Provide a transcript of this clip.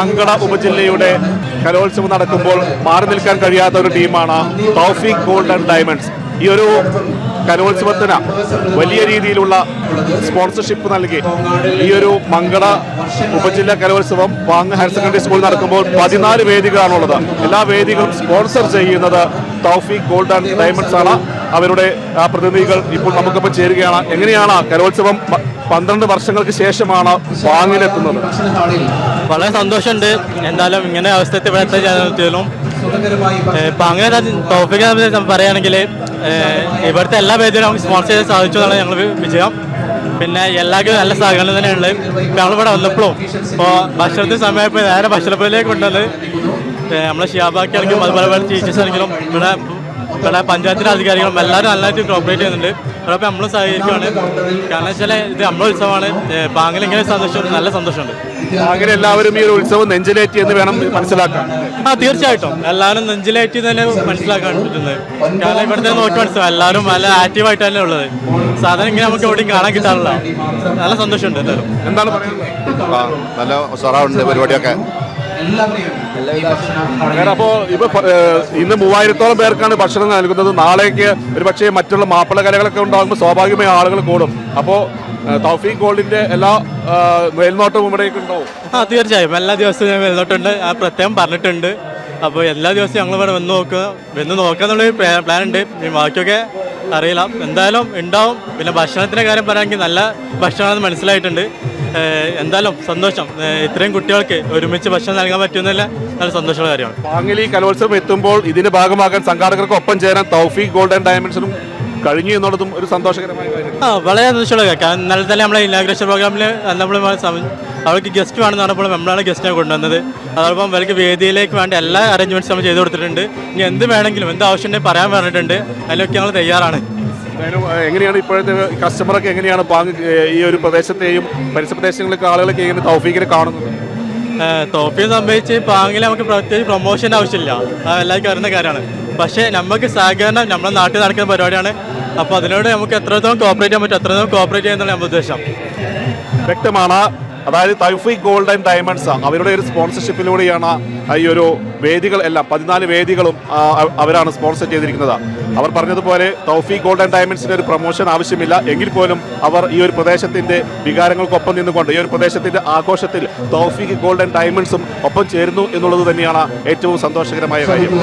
മങ്കട ഉപജില്ലയുടെ കലോത്സവം നടക്കുമ്പോൾ മാറി നിൽക്കാൻ കഴിയാത്ത ഒരു ടീമാണ് തൗഫീഖ് ഗോൾഡൻ ഡയമണ്ട്സ്. ഈ ഒരു കലോത്സവത്തിന് വലിയ രീതിയിലുള്ള സ്പോൺസർഷിപ്പ് നൽകി. ഈ ഒരു മംഗള ഉപജില്ല കലോത്സവം വാങ്ങ ഹയർ സെക്കൻഡറി സ്കൂളിൽ നടക്കുമ്പോൾ പതിനാല് വേദികളാണുള്ളത്. എല്ലാ വേദികളും സ്പോൺസർ ചെയ്യുന്നത് തൗഫീഖ് ആൻഡ് ഡയമണ്ട്സ് ആണ്. അവരുടെ പ്രതിനിധികൾ ഇപ്പോൾ നമുക്കിപ്പോൾ ചേരുകയാണ്. എങ്ങനെയാണ് കലോത്സവം പന്ത്രണ്ട് വർഷങ്ങൾക്ക് ശേഷമാണ് വാങ്ങിലെത്തുന്നത്? വളരെ സന്തോഷമുണ്ട്. എന്തായാലും ഇങ്ങനെ അവസ്ഥ ഇവിടെ എത്തിയാലും ഇപ്പം അങ്ങനെ ടോപ്പിക് പറയുകയാണെങ്കിൽ ഇവിടുത്തെ എല്ലാ പേജിലും നമുക്ക് സ്പോൺസർ ചെയ്യാൻ സാധിച്ചു എന്നാണ് ഞങ്ങൾ വിജയം. പിന്നെ എല്ലാവർക്കും നല്ല സഹകരണം തന്നെയുള്ളത് ഇപ്പം നമ്മളിവിടെ വന്നപ്പോഴും ഇപ്പോൾ ഭക്ഷണത്തിന് സമയപ്പോൾ നേരെ ഭക്ഷണത്തിലേക്ക് കൊണ്ടുവന്ന് നമ്മളെ ഷിയാബാക്കി ആണെങ്കിലും അതുപോലെ പോലെ ടീച്ചേഴ്സ് ആണെങ്കിലും ഇവിടെ ഇവിടെ പഞ്ചായത്തിലെ അധികാരികളും എല്ലാവരും നല്ലതായിട്ട് കോപ്പറേറ്റ് ചെയ്യുന്നുണ്ട്. അതോടൊപ്പം നമ്മൾ സഹകരിക്കുകയാണ് കാരണം വെച്ചാൽ ഇത് നമ്മളെ ഉത്സവമാണ്. ബാങ്കിൽ ഇങ്ങനെ സന്തോഷം നല്ല സന്തോഷമുണ്ട്. അങ്ങനെ എല്ലാവരും ഈ ഒരു ഉത്സവം നെഞ്ചിലേറ്റി എന്ന് വേണം മനസ്സിലാക്കാൻ. ആ തീർച്ചയായിട്ടും. എല്ലാവരും നെഞ്ചിലേറ്റി തന്നെ മനസ്സിലാക്കാൻ പറ്റുന്നത്. കാരണം ഇവിടുത്തെ നോക്കി മനസ്സിലാവും. എല്ലാവരും നല്ല ആക്റ്റീവായിട്ട് തന്നെ ഉള്ളത്. സാധനം ഇങ്ങനെ നമുക്ക് എവിടെയും കാണാൻ കിട്ടാറില്ല. നല്ല സന്തോഷമുണ്ട് എന്തായാലും. എന്താണ് പറയുന്നത്? നല്ല ഉഷാറാവുണ്ട് പരിപാടിയൊക്കെ. അങ്ങനെ അപ്പോ ഇപ്പൊ ഇന്ന് മൂവായിരത്തോളം പേർക്കാണ് ഭക്ഷണം നൽകുന്നത്. നാളേക്ക് ഒരു പക്ഷേ മറ്റുള്ള മാപ്പിള കലകളൊക്കെ ഉണ്ടാകുമ്പോൾ സ്വാഭാവികമായി ആളുകൾ കൂടും. അപ്പോൾ തൗഫീഖ് ഗോൾഡിന്റെ എല്ലാ മേൽനോട്ടവും ഇവിടേക്ക് ഉണ്ടാവും. ആ തീർച്ചയായും. എല്ലാ ദിവസവും ഞാൻ മേൽനോട്ടുണ്ട്. ആ പ്രത്യേകം പറഞ്ഞിട്ടുണ്ട്. അപ്പോൾ എല്ലാ ദിവസവും ഞങ്ങൾ ഇവിടെ വന്ന് നോക്കുക. വന്ന് നോക്കുക എന്നുള്ളൊരു പ്ലാൻ ഉണ്ട് ബാക്കിയൊക്കെ അറിയില്ല. എന്തായാലും ഉണ്ടാവും. പിന്നെ ഭക്ഷണത്തിന്റെ കാര്യം പറയുകയാണെങ്കിൽ നല്ല ഭക്ഷണമാണെന്ന് മനസ്സിലായിട്ടുണ്ട്. എന്തായാലും സന്തോഷം. ഇത്രയും കുട്ടികൾക്ക് ഒരുമിച്ച് ഭക്ഷണം നൽകാൻ പറ്റുന്നില്ല നല്ല സന്തോഷമുള്ള കാര്യമാണ്. വാങ്ങലി കലോത്സവം എത്തുമ്പോൾ ഇതിന് ഭാഗമാകാൻ സംഘാടകർക്ക് ഒപ്പം ചേരാൻ തൗഫീഖ് ഗോൾഡൻ ഡയമണ്ട്സിനും കഴിഞ്ഞു എന്നുള്ളതും ഒരു സന്തോഷകരമായ കാര്യം ആ വളരെ സന്തോഷമുള്ള കേൾക്കാം കാരണം ഇന്നലെ തന്നെ നമ്മളെ ഇനാഗ്രേഷൻ പ്രോഗ്രാമിൽ നമ്മൾ അവർക്ക് ഗസ്റ്റ് വേണമെന്ന് പറഞ്ഞപ്പോൾ നമ്മളാണ് ഗസ്റ്റിനെ കൊണ്ടുവന്നത്. അതോടൊപ്പം അവർക്ക് വേദിയിലേക്ക് വേണ്ട എല്ലാ അറേഞ്ച്മെന്റ്സ് നമ്മൾ ചെയ്തു കൊടുത്തിട്ടുണ്ട്. ഇനി എന്ത് വേണമെങ്കിലും എന്ത് ആവശ്യമുണ്ടെങ്കിൽ പറയാൻ പറഞ്ഞിട്ടുണ്ട്. അതിലൊക്കെ ഞങ്ങൾ തയ്യാറാണ്. എങ്ങനെയാണ് ഇപ്പോഴത്തെ കസ്റ്റമറൊക്കെ എങ്ങനെയാണ് ബാങ്ക് ഈ ഒരു പ്രദേശത്തെയും പരിസര പ്രദേശങ്ങളിലൊക്കെ ആളുകളൊക്കെ എങ്ങനെ തൗഫീഖിനെ കാണുന്നത്? തോപ്പിയെ സംബന്ധിച്ച് പാങ്ങിൽ നമുക്ക് പ്രത്യേകിച്ച് പ്രൊമോഷൻ ആവശ്യമില്ല. എല്ലാവർക്കും അറിയുന്ന കാര്യമാണ്. പക്ഷേ നമുക്ക് സഹകരണം നമ്മുടെ നാട്ടിൽ നടക്കുന്ന പരിപാടിയാണ്. അപ്പോൾ അതിനോട് നമുക്ക് എത്രത്തോളം കോപ്പറേറ്റ് ചെയ്യാൻ പറ്റും അത്രത്തോളം കോപ്പറേറ്റ് ചെയ്യുന്നതാണ് നമ്മുടെ ഉദ്ദേശം. വ്യക്തമാണ്. അതായത് തൗഫീഖ് ഗോൾഡ് ആൻഡ് ഡയമണ്ട്സ് അവരുടെ ഒരു സ്പോൺസർഷിപ്പിലൂടെയാണ് ഈ ഒരു വേദികൾ എല്ലാം പതിനാല് വേദികളും അവരാണ് സ്പോൺസർ ചെയ്തിരിക്കുന്നത്. അവർ പറഞ്ഞതുപോലെ തൗഫീഖ് ഗോൾഡ് ആൻഡ് ഡയമണ്ട്സിന് ഒരു പ്രൊമോഷൻ ആവശ്യമില്ല. എങ്കിൽ പോലും അവർ ഈ ഒരു പ്രദേശത്തിന്റെ വികാരങ്ങൾക്കൊപ്പം നിന്നുകൊണ്ട് ഈ ഒരു പ്രദേശത്തിന്റെ ആഘോഷത്തിൽ തൗഫീഖ് ഗോൾഡ് ആൻഡ് ഡയമണ്ട്സും ഒപ്പം ചേരുന്നു എന്നുള്ളത് തന്നെയാണ് ഏറ്റവും സന്തോഷകരമായ കാര്യം.